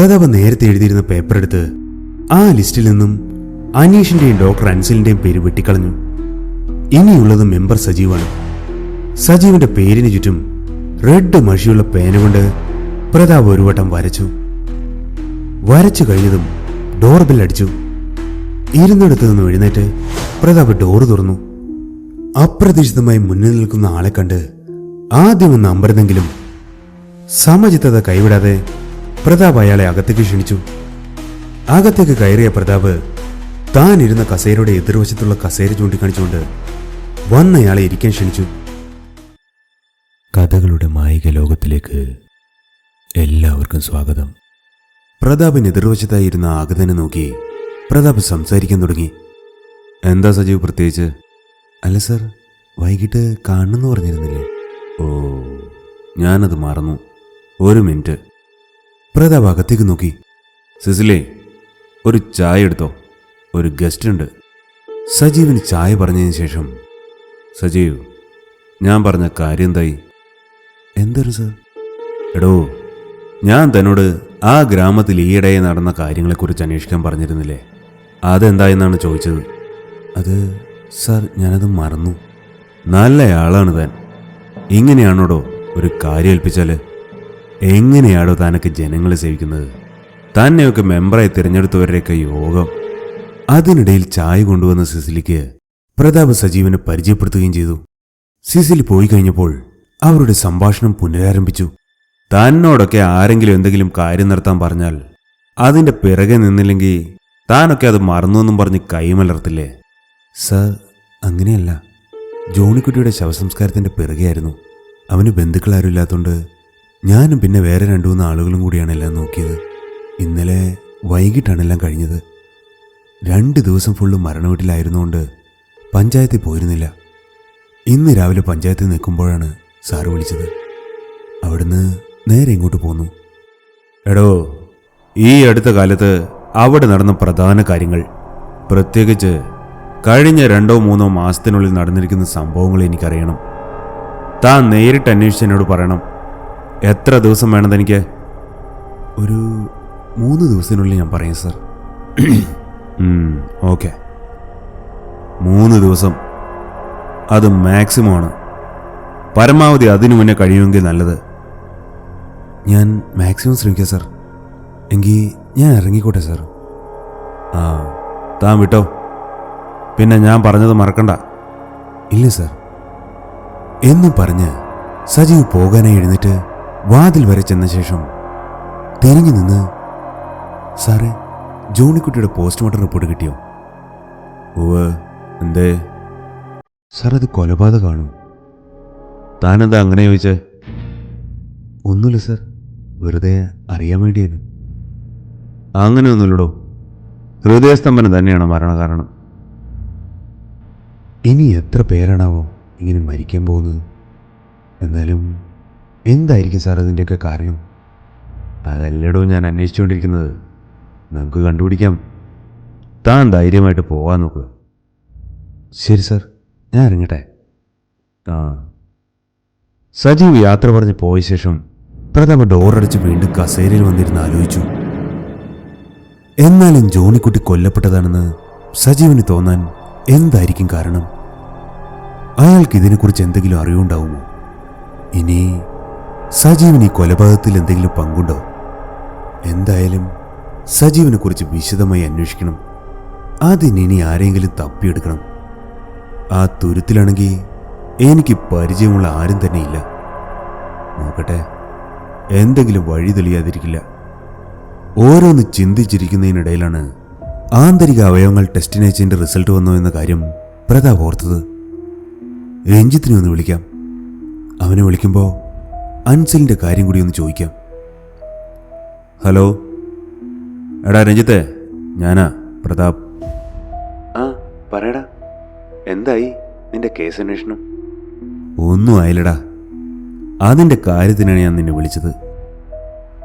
പ്രതാപ് നേരത്തെ എഴുതിയിരുന്ന പേപ്പർ എടുത്ത് ആ ലിസ്റ്റിൽ നിന്നും അനീഷിന്റെയും ഡോക്ടർ അൻസലിന്റെയും പേര് വെട്ടിക്കളഞ്ഞു. ഇനിയുള്ളത് മെമ്പർ സജീവാണ്. സജീവിന്റെ പേരിന് ചുറ്റും റെഡ് മഷിയുള്ള പേന കൊണ്ട് പ്രതാപ് ഒരു വട്ടം വരച്ചു. വരച്ചു കഴിഞ്ഞതും ഡോർ ബെൽ അടിച്ചു. ഇരുന്നിടത്തു നിന്ന് എഴുന്നേറ്റ് പ്രതാപ് ഡോർ തുറന്നു. അപ്രതീക്ഷിതമായി മുന്നിൽ നിൽക്കുന്ന ആളെ കണ്ട് ആദ്യം ഒന്ന് അമ്പരന്നെങ്കിലും സമചിത്തത കൈവിടാതെ പ്രതാപ് അയാളെ അകത്തേക്ക് ക്ഷണിച്ചു. അകത്തേക്ക് കയറിയ പ്രതാപ് താൻ ഇരുന്ന കസേരയുടെ എതിർവശത്തുള്ള കസേര ചൂണ്ടിക്കാണിച്ചുകൊണ്ട് വന്നയാളെ ഇരിക്കാൻ ക്ഷണിച്ചു. കഥകളുടെ മായിക ലോകത്തിലേക്ക് എല്ലാവർക്കും സ്വാഗതം. പ്രതാപിന് എതിർവശത്തായിരുന്ന ആഗതനെ നോക്കി പ്രതാപ് സംസാരിക്കാൻ തുടങ്ങി. എന്താ സജീവ് പ്രത്യേകിച്ച്? അല്ല സർ വൈകിട്ട് കാണണമെന്ന് പറഞ്ഞിരുന്നില്ലേ? ഓ ഞാനത് മറന്നു. ഒരു മിനിറ്റ്. പ്രതാപ് അകത്തേക്ക് നോക്കി. സിസിലേ ഒരു ചായ എടുത്തോ? ഒരു ഗസ്റ്റ് ഉണ്ട് സജീവിന് ചായ പറഞ്ഞതിന് ശേഷം സജീവ് ഞാൻ പറഞ്ഞ കാര്യം എന്തായി എന്തൊരു സർ? എടോ ഞാൻ തന്നോട് ആ ഗ്രാമത്തിൽ ഈയിടെ നടന്ന കാര്യങ്ങളെക്കുറിച്ച് അന്വേഷിക്കാൻ പറഞ്ഞിരുന്നില്ലേ? അതെന്തായെന്നാണ് ചോദിച്ചത്? അത് സർ ഞാനത് മറന്നു. നല്ലയാളാണ് താൻ. ഇങ്ങനെയാണോടോ ഒരു കാര്യം ഏൽപ്പിച്ചാൽ എങ്ങനെയാണോ താനൊക്കെ ജനങ്ങളെ സേവിക്കുന്നത്? തന്നെയൊക്കെ മെമ്പറായി തിരഞ്ഞെടുത്തവരുടെയൊക്കെ യോഗം. അതിനിടയിൽ ചായ കൊണ്ടുവന്ന സിസിലിക്ക് പ്രതാപ് സജീവനെ പരിചയപ്പെടുത്തുകയും ചെയ്തു. സിസിലി പോയി കഴിഞ്ഞപ്പോൾ അവരുടെ സംഭാഷണം പുനരാരംഭിച്ചു. തന്നോടൊക്കെ ആരെങ്കിലും എന്തെങ്കിലും കാര്യം നടത്താൻ പറഞ്ഞാൽ അതിന്റെ പിറകെ നിന്നില്ലെങ്കിൽ താനൊക്കെ അത് മറന്നു പറഞ്ഞ് കൈമലർത്തില്ലേ? സർ അങ്ങനെയല്ല. ജോണിക്കുട്ടിയുടെ ശവസംസ്കാരത്തിന്റെ പിറകെയായിരുന്നു. അവന് ബന്ധുക്കളാരും ഇല്ലാത്തതുകൊണ്ട് ഞാനും പിന്നെ വേറെ രണ്ടു മൂന്ന് ആളുകളും കൂടിയാണ് എല്ലാം നോക്കിയത്. ഇന്നലെ വൈകിട്ടാണ് എല്ലാം കഴിഞ്ഞത്. രണ്ട് ദിവസം ഫുള്ള് മരണവീട്ടിലായിരുന്നുകൊണ്ട് പഞ്ചായത്തിൽ പോയിരുന്നില്ല. ഇന്ന് രാവിലെ പഞ്ചായത്തിൽ നിൽക്കുമ്പോഴാണ് സാറ് വിളിച്ചത്. അവിടുന്ന് നേരെ ഇങ്ങോട്ട് പോന്നു. എടോ ഈ അടുത്ത കാലത്ത് അവിടെ നടന്ന പ്രധാന കാര്യങ്ങൾ പ്രത്യേകിച്ച് കഴിഞ്ഞ രണ്ടോ മൂന്നോ മാസത്തിനുള്ളിൽ നടന്നിരിക്കുന്ന സംഭവങ്ങൾ എനിക്കറിയണം. താൻ നേരിട്ട് അന്വേഷിച്ച് എന്നോട് പറയണം. എത്ര ദിവസം വേണം തനിക്ക് ഒരു മൂന്ന് ദിവസത്തിനുള്ളിൽ ഞാൻ പറയും സർ. ഓക്കെ. മൂന്ന് ദിവസം. അത് മാക്സിമം ആണ്. പരമാവധി അതിനു മുന്നേ കഴിയുമെങ്കിൽ നല്ലത്. ഞാൻ മാക്സിമം ശ്രമിക്കാം സർ. എങ്കിൽ ഞാൻ ഇറങ്ങിക്കോട്ടെ സർ. ആ താൻ വിട്ടോ? പിന്നെ ഞാൻ പറഞ്ഞത് മറക്കണ്ട. ഇല്ല സർ. എന്നും പറഞ്ഞ് സജീവ് പോകാനായി എഴുന്നേറ്റ് വാതിൽ വരെ ചെന്ന ശേഷം തിരിഞ്ഞു നിന്ന് സാറേ ജോണിക്കുട്ടിയുടെ പോസ്റ്റ്മോർട്ടം റിപ്പോർട്ട് കിട്ടിയോ? ഓവ് എന്തേ? സാർ അത് കൊലപാതകമാണോ താനെന്താ അങ്ങനെ ചോദിച്ചേ? ഒന്നുമില്ല സർ. വെറുതെ അറിയാൻ വേണ്ടിയായിരുന്നു. അങ്ങനെയൊന്നുമില്ലടോ ഹൃദയസ്തംഭനം തന്നെയാണ് മരണകാരണം. ഇനി എത്ര പേരാണാവോ ഇങ്ങനെ മരിക്കാൻ പോകുന്നത്? എന്നാലും എന്തായിരിക്കും സാർ അതിന്റെയൊക്കെ കാര്യം? അതല്ലടോ ഞാൻ അന്വേഷിച്ചുകൊണ്ടിരിക്കുന്നത്. നമുക്ക് കണ്ടുപിടിക്കാം. താൻ ധൈര്യമായിട്ട് പോകാൻ നോക്കുക ശരി സാർ ഞാൻ ഇറങ്ങട്ടെ. ആ. സജീവ് യാത്ര പറഞ്ഞ് പോയ ശേഷം പ്രഥമ ഡോറടിച്ച് വീണ്ടും കസേരയിൽ വന്നിരുന്ന് ആലോചിച്ചു. എന്നാലും ജോണിക്കുട്ടി കൊല്ലപ്പെട്ടതാണെന്ന് സജീവിന് തോന്നാൻ എന്തായിരിക്കും കാരണം? അയാൾക്ക് ഇതിനെക്കുറിച്ച് എന്തെങ്കിലും അറിവുണ്ടാവുമോ? ഇനി സജീവിന് ഈ കൊലപാതകത്തിൽ എന്തെങ്കിലും പങ്കുണ്ടോ? എന്തായാലും സജീവിനെ കുറിച്ച് വിശദമായി അന്വേഷിക്കണം. അതിന് ഇനി ആരെങ്കിലും തപ്പിയെടുക്കണം. ആ തുരുത്തിലാണെങ്കിൽ എനിക്ക് പരിചയമുള്ള ആരും തന്നെ ഇല്ല. നോക്കട്ടെ എന്തെങ്കിലും വഴി തെളിയാതിരിക്കില്ല. ഓരോന്ന് ചിന്തിച്ചിരിക്കുന്നതിനിടയിലാണ് ആന്തരിക അവയവങ്ങൾ ടെസ്റ്റിന് അയച്ചതിന്റെ റിസൾട്ട് വന്നോ എന്ന കാര്യം പ്രതാപ് ഓർത്തത്. രഞ്ജിത്തിനെ ഒന്ന് വിളിക്കാം. അവനെ വിളിക്കുമ്പോൾ അൻസലിന്റെ കാര്യം കൂടി ഒന്ന് ചോദിക്കാം. ഹലോ? എടാ രഞ്ജിത്തെ ഞാനാ പ്രതാപ്. ആ പറയടാ. എന്തായി നിന്റെ കേസ് അന്വേഷണം ഒന്നും ആയില്ലടാ. അതിന്റെ കാര്യത്തിനാണ് ഞാൻ നിന്നെ വിളിച്ചത്.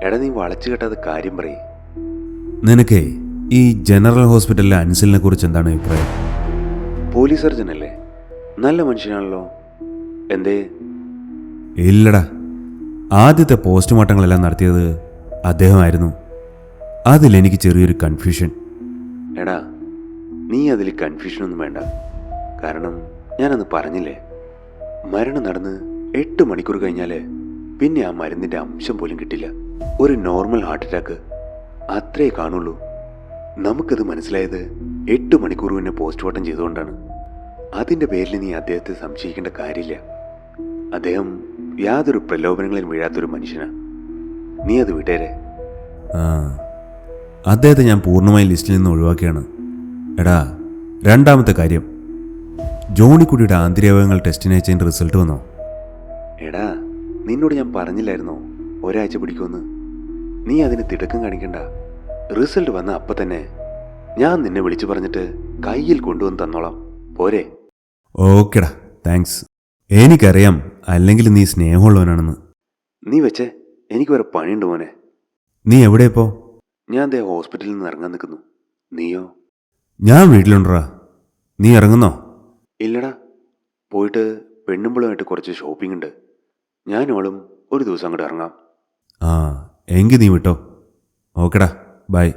എടാ നീ വളച്ചു കെട്ടാതെ കാര്യം പറയേ. നിനക്കേ ഈ ജനറൽ ഹോസ്പിറ്റലിലെ അൻസലിനെ കുറിച്ച് എന്താണ് അഭിപ്രായം? പോലീസ് സർജൻ അല്ലേ നല്ല മനുഷ്യനാണല്ലോ. എന്തേ? ഇല്ലടാ. ആദ്യത്തെ പോസ്റ്റ്മോർട്ടങ്ങളെല്ലാം നടത്തിയത് അദ്ദേഹമായിരുന്നു. അതിലെനിക്ക് ചെറിയൊരു കൺഫ്യൂഷൻ എടാ നീ അതിൽ കൺഫ്യൂഷനൊന്നും വേണ്ട. കാരണം ഞാനന്ന് പറഞ്ഞില്ലേ? മരണം നടന്ന് എട്ട് മണിക്കൂർ കഴിഞ്ഞാൽ പിന്നെ ആ മരുന്നിന്റെ അംശം പോലും കിട്ടില്ല. ഒരു നോർമൽ ഹാർട്ട് അറ്റാക്ക് അത്രേ കാണുള്ളൂ. നമുക്കത് മനസ്സിലായത് എട്ട് മണിക്കൂർ മുന്നേ പോസ്റ്റ്മോർട്ടം ചെയ്തുകൊണ്ടാണ്. അതിന്റെ പേരിൽ നീ അദ്ദേഹത്തെ സംശയിക്കേണ്ട കാര്യമില്ല. അദ്ദേഹം യാതൊരു പ്രലോഭനങ്ങളിലും വീഴാത്തൊരു മനുഷ്യനാ. നീ അത് വിട്ടേരെ. ആ അദ്ദേഹത്തെ ഞാൻ പൂർണമായി ലിസ്റ്റിൽ നിന്ന് ഒഴിവാക്കിയാണ്. എടാ രണ്ടാമത്തെ കാര്യം. ജോണിക്കുട്ടിയുടെ ആന്തരികവയവങ്ങൾ ടെസ്റ്റിന് അയച്ചതിന്റെ റിസൾട്ട് വന്നോ? എടാ നിന്നോട് ഞാൻ പറഞ്ഞില്ലായിരുന്നോ? ഒരാഴ്ച പിടിക്കുമെന്ന്. നീ അതിന് തിടക്കം കാണിക്കണ്ട. റിസൾട്ട് വന്ന അപ്പം തന്നെ ഞാൻ നിന്നെ വിളിച്ചു പറഞ്ഞിട്ട് കയ്യിൽ കൊണ്ടുവന്ന് തന്നോളാം. പോരെ. ഓക്കേടാ താങ്ക്സ്. എനിക്കറിയാം അല്ലെങ്കിൽ നീ സ്നേഹമുള്ളവനാണെന്ന്. നീ വെച്ചേ എനിക്ക് വേറെ പണിയുണ്ട് മോനെ. നീ എവിടെ ഇപ്പോ? ഞാൻ ദേ ഹോസ്പിറ്റലിൽ നിന്ന് ഇറങ്ങാൻ നിൽക്കുന്നു. നീയോ? ഞാൻ വീട്ടിലുണ്ടറാ നീ ഇറങ്ങുന്നോ? ഇല്ലടാ. പോയിട്ട് പെണ്ണുമ്പളുമായിട്ട് കുറച്ച് ഷോപ്പിംഗ് ഉണ്ട്. ഞാനോളും ഒരു ദിവസം അങ്ങോട്ട് ഇറങ്ങാം. ആ എങ്കിൽ നീ വിട്ടോ. ഓക്കെടാ ബൈ.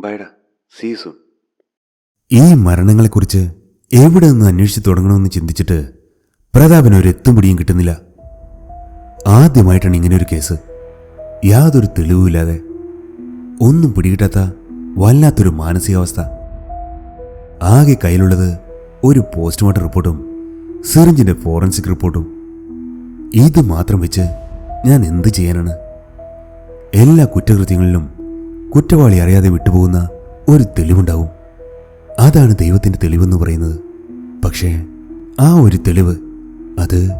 ബൈഡാ സീ സൂൺ ഈ മരണങ്ങളെക്കുറിച്ച് എവിടെ നിന്ന് അന്വേഷിച്ച് തുടങ്ങണമെന്ന് ചിന്തിച്ചിട്ട് പ്രതാപന് ഒരു എത്തും പിടിയും കിട്ടുന്നില്ല. ആദ്യമായിട്ടാണ് ഇങ്ങനെ ഒരു കേസ്. യാതൊരു തെളിവുമില്ലാതെ. ഒന്നും പിടികിട്ടാത്ത വല്ലാത്തൊരു മാനസികാവസ്ഥ. ആകെ കയ്യിലുള്ളത് ഒരു പോസ്റ്റ്മോർട്ടം റിപ്പോർട്ടും സിറിഞ്ചിന്റെ ഫോറൻസിക് റിപ്പോർട്ടും. ഇത് മാത്രം വെച്ച് ഞാൻ എന്ത് ചെയ്യാനാണ്? എല്ലാ കുറ്റകൃത്യങ്ങളിലും കുറ്റവാളി അറിയാതെ വിട്ടുപോകുന്ന ഒരു തെളിവുണ്ടാവും. അതാണ് ദൈവത്തിന്റെ തെളിവെന്ന് പറയുന്നത്. പക്ഷേ ആ ഒരു തെളിവ് അത്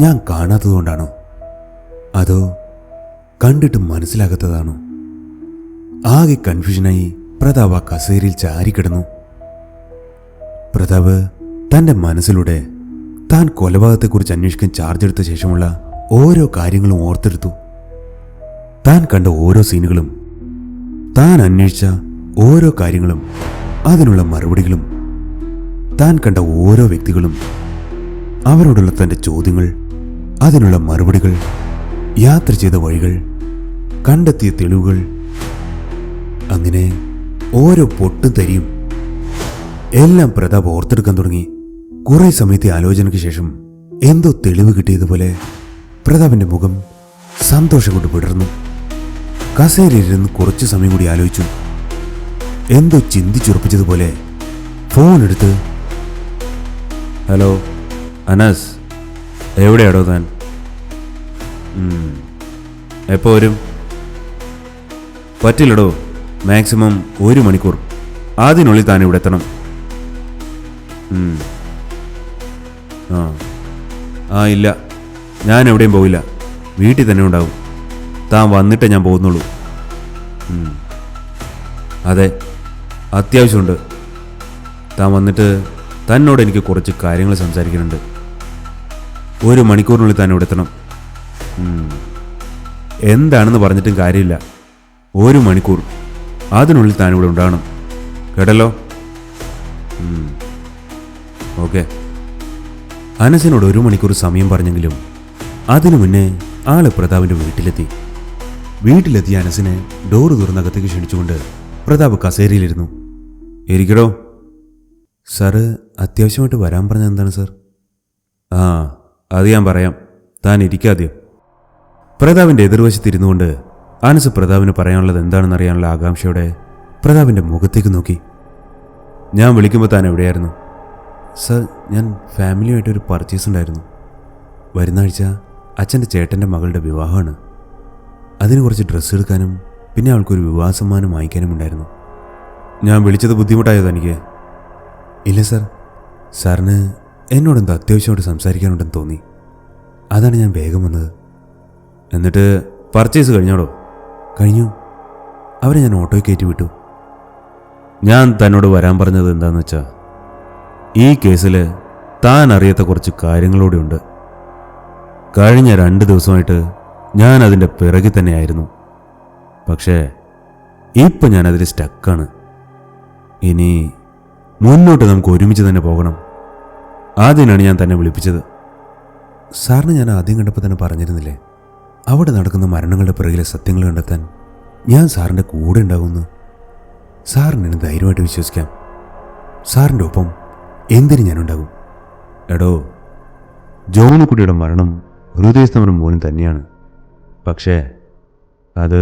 ഞാൻ കാണാത്തതുകൊണ്ടാണോ? അതോ കണ്ടിട്ട് മനസ്സിലാകാത്തതാണോ? ആകെ കൺഫ്യൂഷനായി പ്രതാപ് ആ കസേരയിൽ ചാരിക്കിടന്നു. പ്രതാപ് തന്റെ മനസ്സിലൂടെ താൻ കൊലപാതകത്തെക്കുറിച്ച് അന്വേഷിക്കാൻ ചാർജ് എടുത്ത ശേഷമുള്ള ഓരോ കാര്യങ്ങളും ഓർത്തെടുത്തു. താൻ കണ്ട ഓരോ സീനുകളും താൻ അന്വേഷിച്ച ഓരോ കാര്യങ്ങളും അതിനുള്ള മറുപടികളും താൻ കണ്ട ഓരോ വ്യക്തികളും അവരോടുള്ള തന്റെ ചോദ്യങ്ങൾ അതിനുള്ള മറുപടികൾ യാത്ര ചെയ്ത വഴികൾ കണ്ടെത്തിയ തെളിവുകൾ. അങ്ങനെ ഓരോ പൊട്ടും തരിയും എല്ലാം പ്രതാപ് ഓർത്തെടുക്കാൻ തുടങ്ങി. കുറെ സമയത്തെ ആലോചനയ്ക്ക് ശേഷം എന്തോ തെളിവ് കിട്ടിയതുപോലെ പ്രതാപിന്റെ മുഖം സന്തോഷം കൊണ്ട് വിടർന്നു. കസേരയിലിരുന്ന് കുറച്ച് സമയം കൂടി ആലോചിച്ചു. എന്തോ ചിന്തിച്ചുറപ്പിച്ചതുപോലെ ഫോൺ എടുത്ത് ഹലോ അനസ് എവിടെയാടോ താൻ? എപ്പോ വരും? പറ്റില്ലടോ മാക്സിമം ഒരു മണിക്കൂർ. അതിനുള്ളിൽ താൻ ഇവിടെ എത്തണം. ആ. ആ ഇല്ല. ഞാൻ എവിടെയും പോവില്ല. വീട്ടിൽ തന്നെ ഉണ്ടാവും. താൻ വന്നിട്ടേ ഞാൻ പോകുന്നുള്ളൂ. അതെ അത്യാവശ്യമുണ്ട്. താൻ വന്നിട്ട് തന്നോട് എനിക്ക് കുറച്ച് കാര്യങ്ങൾ സംസാരിക്കുന്നുണ്ട് ഒരു മണിക്കൂറിനുള്ളിൽ തന്നെ ഇവിടെ എത്തണം. എന്താണെന്ന് പറഞ്ഞിട്ടും കാര്യമില്ല. ഒരു മണിക്കൂർ. അതിനുള്ളിൽ താൻ ഇവിടെ ഉണ്ടാകണം. കേട്ടല്ലോ? ഓക്കെ. അനസിനോട് ഒരു മണിക്കൂർ സമയം പറഞ്ഞെങ്കിലും അതിനു മുന്നേ ആൾ പ്രതാപിന്റെ വീട്ടിലെത്തി. വീട്ടിലെത്തിയ അനസിനെ ഡോറ് തുറന്നകത്തേക്ക് ക്ഷണിച്ചുകൊണ്ട് പ്രതാപ് കസേരയിലിരുന്നു. ഇരിക്കടോ. സാറ് അത്യാവശ്യമായിട്ട് വരാൻ പറഞ്ഞത് എന്താണ് സാർ? ആ. അത് ഞാൻ പറയാം. താൻ ഇരിക്കാദ്യം പ്രതാപിന്റെ എതിർവശത്തിരുന്നുകൊണ്ട് ആനസ് പ്രതാപിന് പറയാനുള്ളത് എന്താണെന്ന് അറിയാനുള്ള ആകാംക്ഷയോടെ പ്രതാപിന്റെ മുഖത്തേക്ക് നോക്കി. ഞാൻ വിളിക്കുമ്പോൾ താൻ എവിടെയായിരുന്നു? സർ ഞാൻ ഫാമിലിയുമായിട്ട് ഒരു പർച്ചേസ് ഉണ്ടായിരുന്നു. വരുന്ന ആഴ്ച അച്ഛന്റെ ചേട്ടന്റെ മകളുടെ വിവാഹമാണ്. അതിന് കുറച്ച് ഡ്രസ്സ് എടുക്കാനും പിന്നെ അവൾക്കൊരു വിവാഹ സമ്മാനം വാങ്ങിക്കാനും ഉണ്ടായിരുന്നു. ഞാൻ വിളിച്ചത് ബുദ്ധിമുട്ടായോ തനിക്ക്? ഇല്ല സർ. സാറിന് എന്നോടെന്തോ അത്യാവശ്യമായിട്ട് സംസാരിക്കാനുണ്ടെന്ന് തോന്നി? അതാണ് ഞാൻ വേഗം വന്നത്. എന്നിട്ട് പർച്ചേസ് കഴിഞ്ഞോടോ? കഴിഞ്ഞു. അവരെ ഞാൻ ഓട്ടോയിൽ കയറ്റി വിട്ടു. ഞാൻ തന്നോട് വരാൻ പറഞ്ഞത് എന്താണെന്ന് വെച്ചാൽ ഈ കേസിൽ താൻ അറിയാത്ത കുറച്ച് കാര്യങ്ങളൂടെ ഉണ്ട്. കഴിഞ്ഞ രണ്ട് ദിവസമായിട്ട് ഞാൻ അതിന്റെ പിറകിൽ തന്നെയായിരുന്നു. പക്ഷേ ഇപ്പം ഞാനതിൽ സ്റ്റക്കാണ് ഇനി മുന്നോട്ട് നമുക്ക് ഒരുമിച്ച് തന്നെ പോകണം. ആദ്യനാണ് ഞാൻ തന്നെ വിളിപ്പിച്ചത്. സാറിന് ഞാൻ ആദ്യം കണ്ടപ്പോൾ തന്നെ പറഞ്ഞിരുന്നില്ലേ അവിടെ നടക്കുന്ന മരണങ്ങളുടെ പിറകിലെ സത്യങ്ങൾ കണ്ടെത്താൻ ഞാൻ സാറിന്റെ കൂടെ ഉണ്ടാകുമെന്ന്. സാറിന് എന്നെ ധൈര്യമായിട്ട് വിശ്വസിക്കാം. സാറിന്റെ ഒപ്പം എന്തിനും ഞാനുണ്ടാകും? എടോ ജോണിക്കുട്ടിയുടെ മരണം ഹൃദയസ്തമനം പോലും തന്നെയാണ്. പക്ഷേ അത്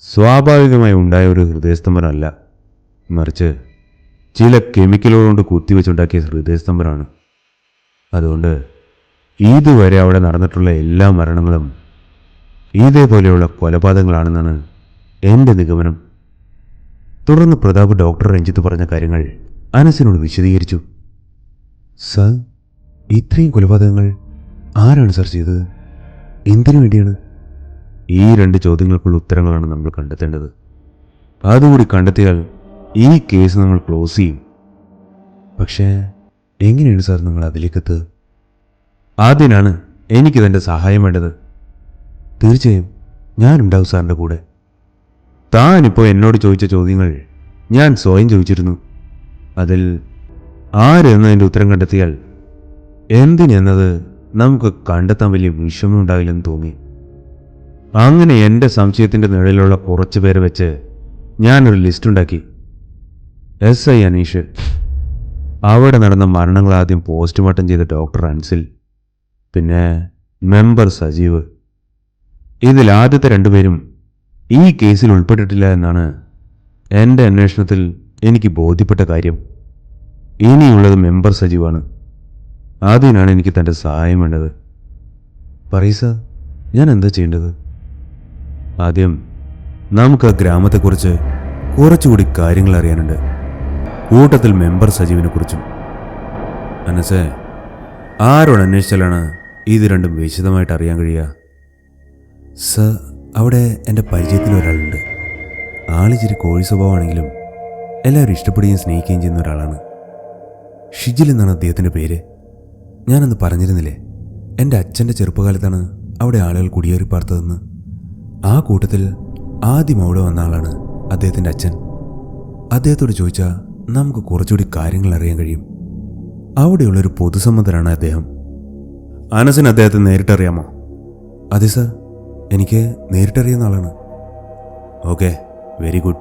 സ്വാഭാവികമായി ഉണ്ടായ ഒരു ഹൃദയസ്തംഭനമല്ല മറിച്ച് ചില കെമിക്കലുകൾ കൊണ്ട് കുത്തിവെച്ചുണ്ടാക്കിയ ഹൃദയസ്തംഭനമാണ് അതുകൊണ്ട് ഇതുവരെ അവിടെ നടന്നിട്ടുള്ള എല്ലാ മരണങ്ങളും ഇതേപോലെയുള്ള കൊലപാതകങ്ങളാണെന്നാണ് എന്റെ നിഗമനം. തുടർന്ന് പ്രതാപ് ഡോക്ടർ രഞ്ജിത്ത് പറഞ്ഞ കാര്യങ്ങൾ അനസിനോട് വിശദീകരിച്ചു. സർ ഇത്രയും കൊലപാതകങ്ങൾ ആരാണ് സർ ചെയ്തത്? എന്തിനു വേണ്ടിയാണ്? ഈ രണ്ട് ചോദ്യങ്ങൾക്കുള്ള ഉത്തരങ്ങളാണ് നമ്മൾ കണ്ടെത്തേണ്ടത്. അതുകൂടി കണ്ടെത്തിയാൽ ഈ കേസ് നമ്മൾ ക്ലോസ് ചെയ്യും. പക്ഷേ എങ്ങനെയാണ് സാർ നിങ്ങൾ അതിലേക്കെത്തുക ആദ്യനാണ് എനിക്ക് തന്റെ സഹായം വേണ്ടത്. തീർച്ചയായും ഞാനുണ്ടാവും സാറിന്റെ കൂടെ. താനിപ്പോൾ എന്നോട് ചോദിച്ച ചോദ്യങ്ങൾ ഞാൻ സ്വയം ചോദിച്ചിരുന്നു. അതിൽ ആരെന്നതിന്റെ ഉത്തരം കണ്ടെത്തിയാൽ എന്തിനെന്നത് നമുക്ക് കണ്ടെത്താൻ വലിയ വിഷമമുണ്ടാവില്ലെന്ന് തോന്നി. അങ്ങനെ എന്റെ സംശയത്തിന്റെ നിഴലിലുള്ള കുറച്ച് പേരെ വെച്ച് ഞാനൊരു ലിസ്റ്റ് ഉണ്ടാക്കി. S I Aneesh. അവിടെ നടന്ന മരണങ്ങൾ ആദ്യം പോസ്റ്റ്മോർട്ടം ചെയ്ത ഡോക്ടർ അൻസിൽ പിന്നെ മെമ്പർ സജീവ്. ഇതിൽ ആദ്യത്തെ രണ്ടുപേരും ഈ കേസിൽ ഉൾപ്പെട്ടിട്ടില്ല എന്നാണ് എന്റെ അന്വേഷണത്തിൽ എനിക്ക് ബോധ്യപ്പെട്ട കാര്യം. ഇനിയുള്ളത് മെമ്പർ സജീവാണ്. അതിനാണ് എനിക്ക് തന്റെ സഹായം വേണ്ടത്. പറയൂ സാർ ഞാൻ എന്താ ചെയ്യേണ്ടത്? ആദ്യം നമുക്ക് ആ ഗ്രാമത്തെക്കുറിച്ച് കുറച്ചുകൂടി കാര്യങ്ങൾ അറിയാനുണ്ട്. കൂട്ടത്തിൽ മെമ്പർ സജീവിനെ കുറിച്ചും. അനസേ ആരോട് അന്വേഷിച്ചാലാണ് ഇത് രണ്ടും വിശദമായിട്ട് അറിയാൻ കഴിയുക? സർ അവിടെ എന്റെ പരിചയത്തിൽ ഒരാളുണ്ട്. ആളിച്ചിരി കോഴി സ്വഭാവമാണെങ്കിലും എല്ലാവരും ഇഷ്ടപ്പെടുകയും സ്നേഹിക്കുകയും ചെയ്യുന്ന ഒരാളാണ്. ഷിജിൽ എന്നാണ് അദ്ദേഹത്തിന്റെ പേര്. ഞാനന്ന് പറഞ്ഞിരുന്നില്ലേ എന്റെ അച്ഛന്റെ ചെറുപ്പകാലത്താണ് അവിടെ ആളുകൾ കുടിയേറി പാർത്തതെന്ന്. ആ കൂട്ടത്തിൽ ആദ്യം അവിടെ വന്ന ആളാണ് അദ്ദേഹത്തിന്റെ അച്ഛൻ. അദ്ദേഹത്തോട് ചോദിച്ചാൽ നമുക്ക് കുറച്ചുകൂടി കാര്യങ്ങൾ അറിയാൻ കഴിയും. അവിടെയുള്ളൊരു പൊതുസമ്മതനാണ് അദ്ദേഹം. അനസിന് അദ്ദേഹത്തെ നേരിട്ടറിയാമോ അതെ സർ. എനിക്ക് നേരിട്ടറിയുന്ന ആളാണ്. Okay very good.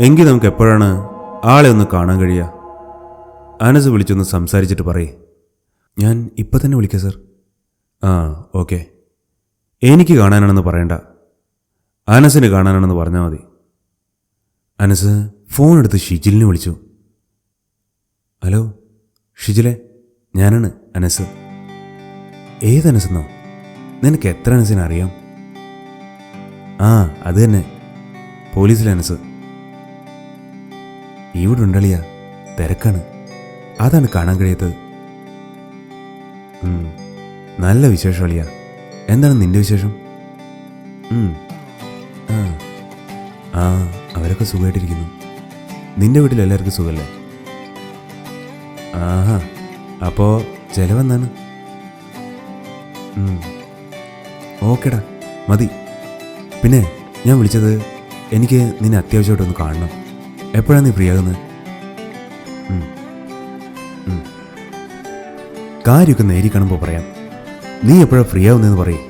എങ്കിൽ നമുക്ക് എപ്പോഴാണ് ആളെ ഒന്ന് കാണാൻ കഴിയുക? അനസ് വിളിച്ചൊന്ന് സംസാരിച്ചിട്ട് പറയേ. ഞാൻ ഇപ്പം തന്നെ വിളിക്കാം സർ. ആ ഓക്കെ. എനിക്ക് കാണാനാണെന്ന് പറയണ്ട. അനസിന് കാണാനാണെന്ന് പറഞ്ഞാൽ മതി. അനസ് ഫോൺ എടുത്ത് ഷിജിലിനെ വിളിച്ചു. ഹലോ ഷിജിലെ ഞാനാണ് അനസ്. ഏത് അനസെന്നോ? നിനക്ക് എത്ര അനസിനെ അറിയാം? ആ അത് തന്നെ. പോലീസിലെ അനസ്. ഇവിടെ ഉണ്ടളിയ. തിരക്കാണ്. അതാണ് കാണാൻ കഴിയാത്തത്. നല്ല വിശേഷം അളിയ എന്താണ് നിന്റെ വിശേഷം? ആ ആ അവരൊക്കെ സുഖമായിട്ടിരിക്കുന്നു നിന്റെ വീട്ടിൽ എല്ലാവർക്കും സുഖമല്ലേ ആഹാ അപ്പോ ചെലവെന്നാണ് ഓക്കേടാ മതി. പിന്നെ ഞാൻ വിളിച്ചത് എനിക്ക് നിന്നെ അത്യാവശ്യമായിട്ടൊന്ന് കാണണം. എപ്പോഴാണ് നീ ഫ്രീ ആകുന്നത്. കാര്യമൊക്കെ നേരി കാണുമ്പോൾ പറയാം. നീ എപ്പോഴാണ് ഫ്രീ ആവുന്നതെന്ന് പറയും.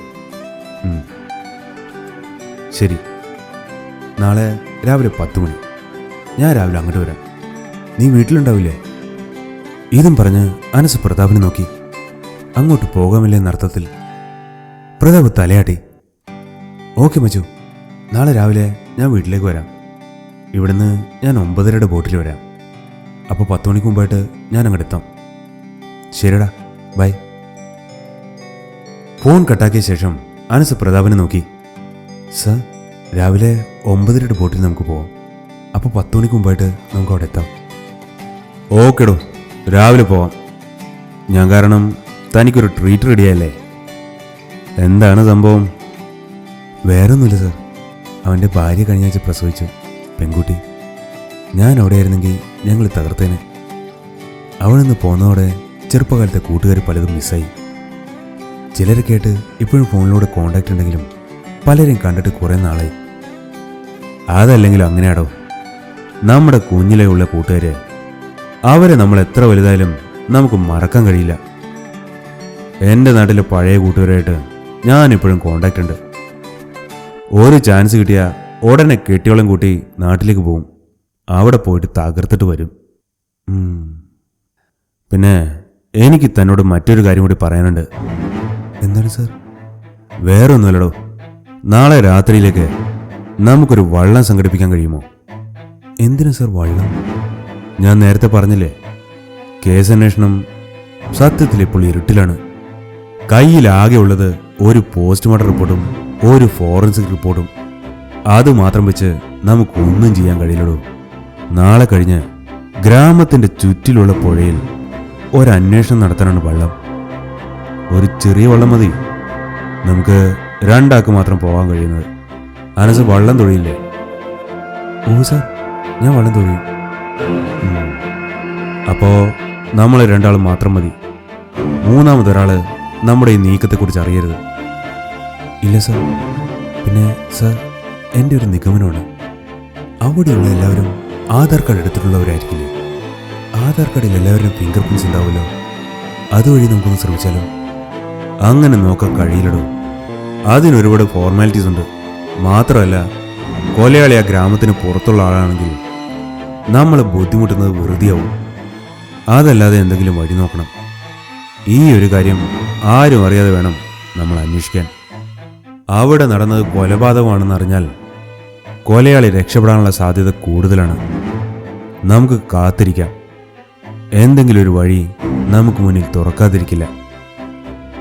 ശരി. നാളെ രാവിലെ പത്ത് മണി. ഞാൻ രാവിലെ അങ്ങോട്ട് വരാം. നീ വീട്ടിലുണ്ടാവില്ലേ? ഇതും പറഞ്ഞ് അനസ് പ്രതാപിനെ നോക്കി. അങ്ങോട്ട് പോകാമില്ല എന്നർത്ഥത്തിൽ പ്രതാപ് തലയാട്ടി. ഓക്കെ മച്ചു. നാളെ രാവിലെ ഞാൻ വീട്ടിലേക്ക് വരാം. ഇവിടുന്ന് ഞാൻ ഒമ്പതരയുടെ ബോട്ടിൽ വരാം. അപ്പോൾ പത്ത് മണിക്ക് മുമ്പായിട്ട് ഞാൻ അങ്ങോട്ട് എത്താം. ശരിടാ ബൈ. ഫോൺ കട്ടാക്കിയ ശേഷം അനസ് പ്രതാപിനെ നോക്കി. സർ രാവിലെ ഒമ്പതരയുടെ ബോട്ടിൽ നമുക്ക് പോവാം. അപ്പോൾ പത്ത് മണിക്ക് മുമ്പായിട്ട് നമുക്ക് അവിടെ എത്താം. ഓക്കെടോ രാവിലെ പോവാം. ഞാൻ കാരണം തനിക്കൊരു ട്രീറ്റ് റെഡിയല്ലേ എന്താണ് സംഭവം? വേറൊന്നുമില്ല സാർ. അവന്റെ ഭാര്യ കഴിഞ്ഞ ആഴ്ച പ്രസവിച്ചു. പെൺകുട്ടി. ഞാൻ അവിടെ ആയിരുന്നെങ്കിൽ ഞങ്ങൾ തകർത്തേനെ. അവളിന്ന് പോന്നതോടെ ചെറുപ്പകാലത്തെ കൂട്ടുകാർ പലതും മിസ്സായി. ചിലരെ കേട്ട് ഇപ്പോഴും ഫോണിലൂടെ കോണ്ടാക്റ്റ് ഉണ്ടെങ്കിലും പലരെയും കണ്ടിട്ട് കുറേ നാളായി. അതല്ലെങ്കിലും അങ്ങനെയാടോ? നമ്മുടെ കുഞ്ഞിലെ ഉള്ള കൂട്ടുകാര് അവരെ നമ്മൾ എത്ര വലുതായാലും നമുക്ക് മറക്കാൻ കഴിയില്ല. എന്റെ നാട്ടിലെ പഴയ കൂട്ടുകാരായിട്ട് ഞാനിപ്പോഴും കോണ്ടാക്ട് ഉണ്ട്. ഒരു ചാൻസ് കിട്ടിയാൽ ഉടനെ കെട്ടിയോളം കൂട്ടി നാട്ടിലേക്ക് പോവും. അവിടെ പോയിട്ട് തകർത്തിട്ട് വരും. പിന്നെ എനിക്ക് തന്നോട് മറ്റൊരു കാര്യം കൂടി പറയാനുണ്ട്. എന്താണ് സർ? വേറൊന്നുമല്ലടോ. നാളെ രാത്രിയിലേക്ക് നമുക്കൊരു വള്ളം സംഘടിപ്പിക്കാൻ കഴിയുമോ? എന്തിനാ സാർ വള്ളം ഞാൻ നേരത്തെ പറഞ്ഞില്ലേ കേസ് അന്വേഷണം സത്യത്തിൽ ഇപ്പോൾ ഇരുട്ടിലാണ്. കയ്യിലാകെയുള്ളത് ഒരു പോസ്റ്റ്മോർട്ടം റിപ്പോർട്ടും ഒരു ഫോറൻസിക് റിപ്പോർട്ടും. അത് മാത്രം വെച്ച് നമുക്കൊന്നും ചെയ്യാൻ കഴിയില്ലടോ. നാളെ കഴിഞ്ഞ് ഗ്രാമത്തിന്റെ ചുറ്റിലുള്ള പുഴയിൽ ഒരന്വേഷണം നടത്താനാണ് വള്ളം. ഒരു ചെറിയ വള്ളം മതി. നമുക്ക് രണ്ടാൾക്ക് മാത്രം പോകാൻ കഴിയുന്നത്. അനസ് വള്ളം തൊഴിയില്ലേ? ഓ സാർ. ഞാൻ വള്ളം തൊഴിയും അപ്പോൾ അപ്പോ നമ്മൾ രണ്ടാളും മാത്രം മതി. മൂന്നാമതൊരാൾ നമ്മുടെ ഈ നീക്കത്തെക്കുറിച്ച് അറിയരുത്. ഇല്ല സർ. പിന്നെ സർ എന്റെ ഒരു നിഗമനമാണ്. അവിടെയുള്ള എല്ലാവരും ആധാർ കാർഡ് എടുത്തിട്ടുള്ളവരായിരിക്കില്ലേ? ആധാർ കാർഡിൽ എല്ലാവരും ഫിംഗർ പ്രിൻസ് ഉണ്ടാവുമല്ലോ. അതുവഴി നമുക്കൊന്ന് ശ്രമിച്ചാലോ? അങ്ങനെ നോക്കാൻ കഴിയില്ലടോ. അതിനൊരുപാട് ഫോർമാലിറ്റീസ് ഉണ്ട്. മാത്രമല്ല കൊലയാളി ആ ഗ്രാമത്തിന് പുറത്തുള്ള ആളാണെങ്കിൽ നമ്മൾ ബുദ്ധിമുട്ടുന്നത് വെറുതെയാവും. അതല്ലാതെ എന്തെങ്കിലും വഴി നോക്കണം. ഈ ഒരു കാര്യം ആരും അറിയാതെ വേണം നമ്മൾ അന്വേഷിക്കാൻ. അവിടെ നടന്നത് കൊലപാതകമാണെന്ന് അറിഞ്ഞാൽ കൊലയാളി രക്ഷപ്പെടാനുള്ള സാധ്യത കൂടുതലാണ്. നമുക്ക് കാത്തിരിക്കാം. എന്തെങ്കിലും ഒരു വഴി നമുക്ക് മുന്നിൽ തുറക്കാതിരിക്കില്ല.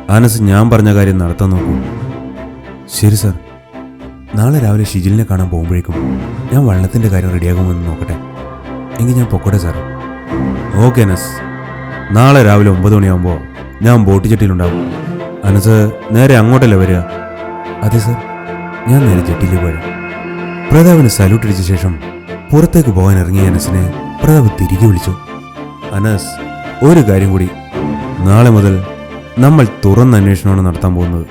അനസ് ഞാൻ പറഞ്ഞ കാര്യം നടത്താൻ നോക്കൂ. ശരി സാർ. നാളെ രാവിലെ ഷിജിലിനെ കാണാൻ പോകുമ്പോഴേക്കും ഞാൻ വള്ളത്തിന്റെ കാര്യം റെഡിയാകുമെന്ന് നോക്കട്ടെ. എങ്കിൽ ഞാൻ പൊക്കോട്ടെ സാർ ഓക്കെ അനസ്. നാളെ രാവിലെ ഒമ്പത് മണിയാകുമ്പോൾ ഞാൻ ബോട്ട് ചെട്ടിയിലുണ്ടാവും. അനസ് നേരെ അങ്ങോട്ടല്ലേ വരിക? അതെ സർ. ഞാൻ നേരെ ചെട്ടിയിൽ പോയി പ്രതാപിന് സല്യൂട്ട് അടിച്ച ശേഷം പുറത്തേക്ക് പോകാൻ ഇറങ്ങിയ അനസിനെ പ്രതാപ് തിരികെ വിളിച്ചു. അനസ് ഒരു കാര്യം കൂടി. നാളെ മുതൽ നമ്മൾ തുറന്ന അന്വേഷണമാണ് നടത്താൻ പോകുന്നത്.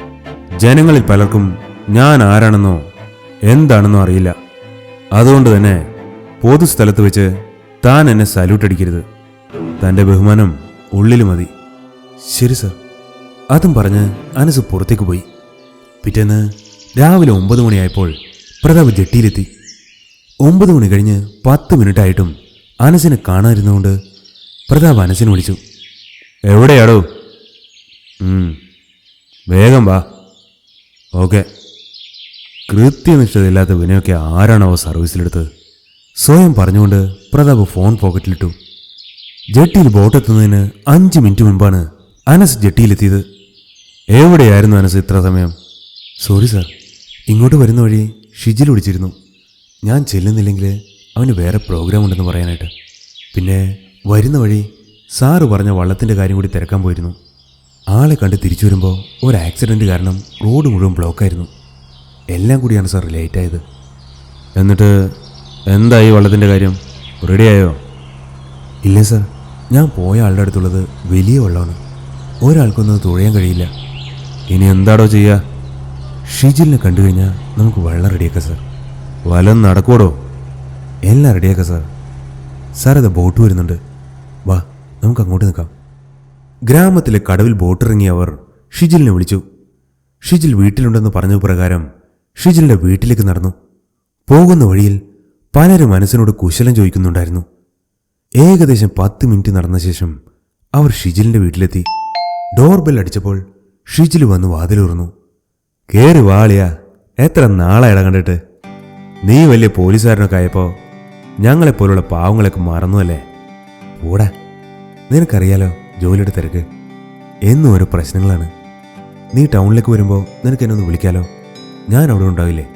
ജനങ്ങളിൽ പലർക്കും ഞാൻ ആരാണെന്നോ എന്താണെന്നോ അറിയില്ല. അതുകൊണ്ട് തന്നെ പൊതുസ്ഥലത്ത് വെച്ച് താൻ എന്നെ സല്യൂട്ട് അടിക്കരുത്. തന്റെ ബഹുമാനം ഉള്ളിൽ മതി. ശരി സർ. അതും പറഞ്ഞ് അനസ് പുറത്തേക്ക് പോയി. പിറ്റേന്ന് രാവിലെ ഒമ്പത് മണിയായപ്പോൾ പ്രതാപ് ജെട്ടിയിലെത്തി. ഒമ്പത് മണി കഴിഞ്ഞ് പത്ത് മിനിറ്റ് ആയിട്ടും അനസിനെ കാണാതിരുന്നുകൊണ്ട് പ്രതാപ് അനസിനെ വിളിച്ചു. എവിടെയാടോ? വേഗം വാ. ഓക്കെ. കൃത്യനിഷ്ഠതയില്ലാത്ത വിനയൊക്കെ ആരാണോ സർവീസിലെടുത്തത്? സ്വയം പറഞ്ഞുകൊണ്ട് പ്രതാപ് ഫോൺ പോക്കറ്റിലിട്ടു. ജെട്ടിയിൽ ബോട്ടെത്തുന്നതിന് അഞ്ച് മിനിറ്റ് മുൻപാണ് അനസ് ജെട്ടിയിലെത്തിയത്. എവിടെയായിരുന്നു അനസ് ഇത്ര സമയം? സോറി സാർ ഇങ്ങോട്ട് വരുന്ന വഴി ഷിജിൽ വിളിച്ചിരുന്നു. ഞാൻ ചെല്ലുന്നില്ലെങ്കിൽ അവന് വേറെ പ്രോഗ്രാം ഉണ്ടെന്ന് പറയാനായിട്ട്. പിന്നെ വരുന്ന വഴി സാറ് പറഞ്ഞ വള്ളത്തിന്റെ കാര്യം കൂടി തിരക്കാൻ പോയിരുന്നു. ആളെ കണ്ട് തിരിച്ചു വരുമ്പോൾ ഒരു ആക്സിഡന്റ് കാരണം റോഡ് മുഴുവൻ ബ്ലോക്കായിരുന്നു എല്ലാം കൂടിയാണ് സാർ ലേറ്റായത് എന്നിട്ട് എന്തായി വള്ളത്തിന്റെ കാര്യം? റെഡിയായോ ഇല്ല സർ. ഞാൻ പോയ ആളുടെ അടുത്തുള്ളത് വലിയ വെള്ളമാണ്. ഒരാൾക്കൊന്നും തുഴയാൻ കഴിയില്ല. ഇനി എന്താടോ ചെയ്യുക ഷിജിലിനെ കണ്ടു കഴിഞ്ഞാൽ നമുക്ക് വെള്ളം റെഡിയാക്കാം സാർ. വലം നടക്കൂടോ എല്ലാം റെഡിയാക്കാം സാർ. സാർ അത് ബോട്ട് വരുന്നുണ്ട്. വാ നമുക്ക് അങ്ങോട്ട് നിൽക്കാം. ഗ്രാമത്തിലെ കടവിൽ ബോട്ടിറങ്ങിയ അവർ ഷിജിലിനെ വിളിച്ചു. ഷിജിൽ വീട്ടിലുണ്ടെന്ന് പറഞ്ഞ പ്രകാരം ഷിജിലിന്റെ വീട്ടിലേക്ക് നടന്നു. പോകുന്ന വഴിയിൽ പലരും മനസ്സിനോട് കുശലം ചോദിക്കുന്നുണ്ടായിരുന്നു. ഏകദേശം പത്ത് മിനിറ്റ് നടന്ന ശേഷം അവർ ഷിജിലിന്റെ വീട്ടിലെത്തി. ഡോർ ബെൽ അടിച്ചപ്പോൾ ഷിജിൽ വന്ന് വാതിലുറന്നു. കേറി വാളിയാ എത്ര നാളായിട കണ്ടിട്ട്? നീ വലിയ പോലീസുകാരനൊക്കെ ആയപ്പോ ഞങ്ങളെപ്പോലുള്ള പാവങ്ങളൊക്കെ മറന്നു അല്ലേ കൂടെ നിനക്കറിയാലോ ജോലിയുടെ തിരക്ക്. എന്നും ഓരോ പ്രശ്നങ്ങളാണ്. നീ ടൗണിലേക്ക് വരുമ്പോൾ നിനക്ക് എന്നെ ഒന്ന് വിളിക്കാലോ? ഞാൻ അവിടെ ഉണ്ടാവില്ലേ?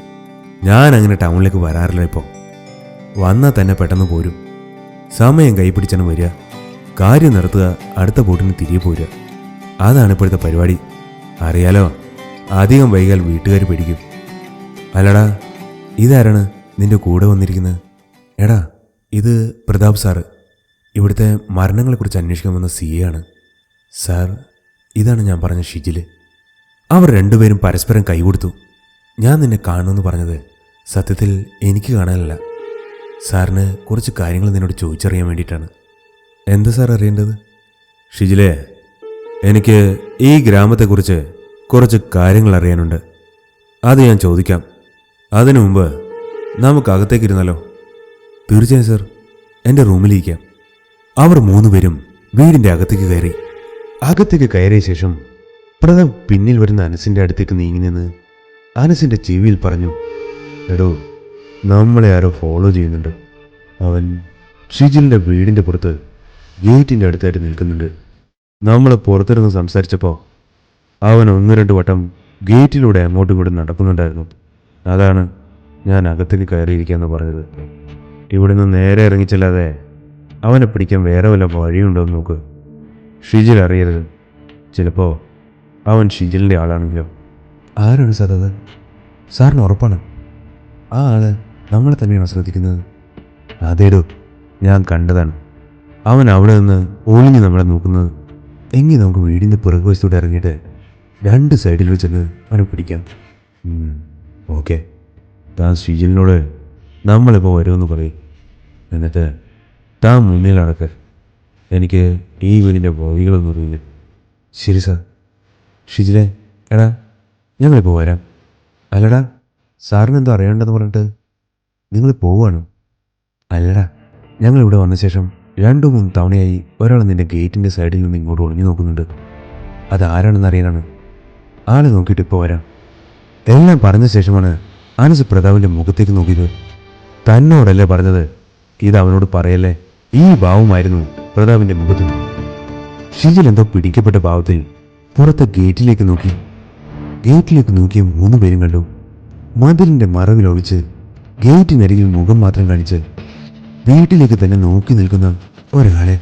ഞാൻ അങ്ങനെ ടൗണിലേക്ക് വരാറില്ല ഇപ്പോൾ വന്നാൽ തന്നെ പെട്ടെന്ന് പോരും. സമയം കൈപ്പിടിച്ചാണ് വരിക. കാര്യം നടത്തുക അടുത്ത ബോട്ടിന് തിരികെ പോരുക. അതാണ് ഇപ്പോഴത്തെ പരിപാടി. അറിയാലോ അധികം വൈകാൽ വീട്ടുകാർ പിടിക്കും. അല്ലടാ ഇതാരാണ് നിന്റെ കൂടെ വന്നിരിക്കുന്നത്? എടാ ഇത് പ്രതാപ് സാറ്. ഇവിടുത്തെ മരണങ്ങളെക്കുറിച്ച് അന്വേഷിക്കാൻ വന്ന സി ആണ്. സാർ ഇതാണ് ഞാൻ പറഞ്ഞ ഷിജിൽ അവർ രണ്ടുപേരും പരസ്പരം കൈകൊടുത്തു. ഞാൻ നിന്നെ കാണുമെന്ന് പറഞ്ഞത് സത്യത്തിൽ എനിക്ക് കാണാനല്ല. സാറിന് കുറച്ച് കാര്യങ്ങൾ നിന്നോട് ചോദിച്ചറിയാൻ വേണ്ടിയിട്ടാണ്. എന്താ സാർ അറിയേണ്ടത്? ഷിജിലെ എനിക്ക് ഈ ഗ്രാമത്തെക്കുറിച്ച് കുറച്ച് കാര്യങ്ങൾ അറിയാനുണ്ട്. അത് ഞാൻ ചോദിക്കാം. അതിനു മുമ്പ് നമുക്ക് അകത്തേക്ക് ഇരുന്നല്ലോ തീർച്ചയായും സാർ. എന്റെ റൂമിലിരിക്കാം. അവർ മൂന്നുപേരും വീടിന്റെ അകത്തേക്ക് കയറി. അകത്തേക്ക് കയറിയ ശേഷം പ്രതാപ് പിന്നിൽ വരുന്ന അനസിന്റെ അടുത്തേക്ക് നീങ്ങി നിന്ന് അനസിന്റെ ചെവിയിൽ പറഞ്ഞു എടോ നമ്മളെ ആരോ ഫോളോ ചെയ്യുന്നുണ്ട്. അവൻ ഷിജിലിന്റെ വീടിന്റെ പുറത്ത് ഗേറ്റിന്റെ അടുത്തായിട്ട് നിൽക്കുന്നുണ്ട്. നമ്മൾ പുറത്തിരുന്ന് സംസാരിച്ചപ്പോൾ അവൻ ഒന്ന് രണ്ട് വട്ടം ഗേറ്റിലൂടെ അങ്ങോട്ടും ഇങ്ങോട്ടും നടക്കുന്നുണ്ടായിരുന്നു. അതാണ് ഞാൻ അകത്തേക്ക് കയറിയിരിക്കാന്ന് പറഞ്ഞത്. ഇവിടുന്ന് നേരെ ഇറങ്ങിച്ചല്ലാതെ അവനെ പിടിക്കാൻ വേറെ വല്ല വഴിയുണ്ടോ എന്ന് നോക്ക്. ഷിജിൽ അറിയരുത്. ചിലപ്പോൾ അവൻ ഷിജിലിന്റെ ആളാണെങ്കിലോ. ആരാണ് സാർ അത്? സാറിന് ഉറപ്പാണ്. ആ ആൾ നമ്മളെ തന്നെയാണ് ശ്രദ്ധിക്കുന്നത് അതേടോ ഞാൻ കണ്ടതാണ്. അവൻ അവിടെ നിന്ന് ഒളിഞ്ഞ് നമ്മളെ നോക്കുന്നത്. എങ്കിൽ നമുക്ക് വീടിന്റെ പുറകുവശത്തൂടെ ഇറങ്ങിയിട്ട് രണ്ട് സൈഡിൽ വെച്ചെന്ന് അവനെ പിടിക്കാം. ഓക്കെ. താൻ ശ്രീജിലിനോട് നമ്മളിപ്പോൾ വരുമെന്ന് പറയും. എന്നിട്ട് താൻ മുന്നിൽ നടക്ക്. എനിക്ക് ഈ വീടിന്റെ ഭാവികളൊന്നും അറിയില്ല. ശരി സാർ. ഷിജിലെ എടാ ഞങ്ങളിപ്പോൾ വരാം. അല്ലടാ സാറിന് എന്തോ അറിയണ്ടെന്ന് പറഞ്ഞിട്ട് നിങ്ങൾ പോവാണ്? അല്ല ഞങ്ങൾ ഇവിടെ വന്ന ശേഷം രണ്ടു മൂന്ന് തവണയായി ഒരാൾ നിന്റെ ഗേറ്റിന്റെ സൈഡിൽ നിന്ന് ഇങ്ങോട്ട് ഒളിഞ്ഞു നോക്കുന്നുണ്ട്. അത് ആരാണെന്ന് അറിയാനാണ്. ആളെ നോക്കിയിട്ട് ഇപ്പോൾ വരാം. എല്ലാം പറഞ്ഞ ശേഷമാണ് അനസ് പ്രതാവിന്റെ മുഖത്തേക്ക് നോക്കിയത്. തന്നോടല്ലേ പറഞ്ഞത്? ഇത് അവനോട് പറയല്ലേ? ഈ ഭാവമായിരുന്നു പ്രതാവിന്റെ മുഖത്ത്. ഷിജിൽ എന്തോ പിടിക്കപ്പെട്ട ഭാവത്തിൽ പുറത്തെ ഗേറ്റിലേക്ക് നോക്കി. ഗേറ്റിലേക്ക് നോക്കിയ മൂന്ന് പേരും കണ്ടു. മതിലിന്റെ മറവിൽ ഒളിച്ച് ഗേറ്റിനരികിൽ മുഖം മാത്രം കാണിച്ച് വീട്ടിലേക്ക് തന്നെ നോക്കി നിൽക്കുന്ന ഒരാളെ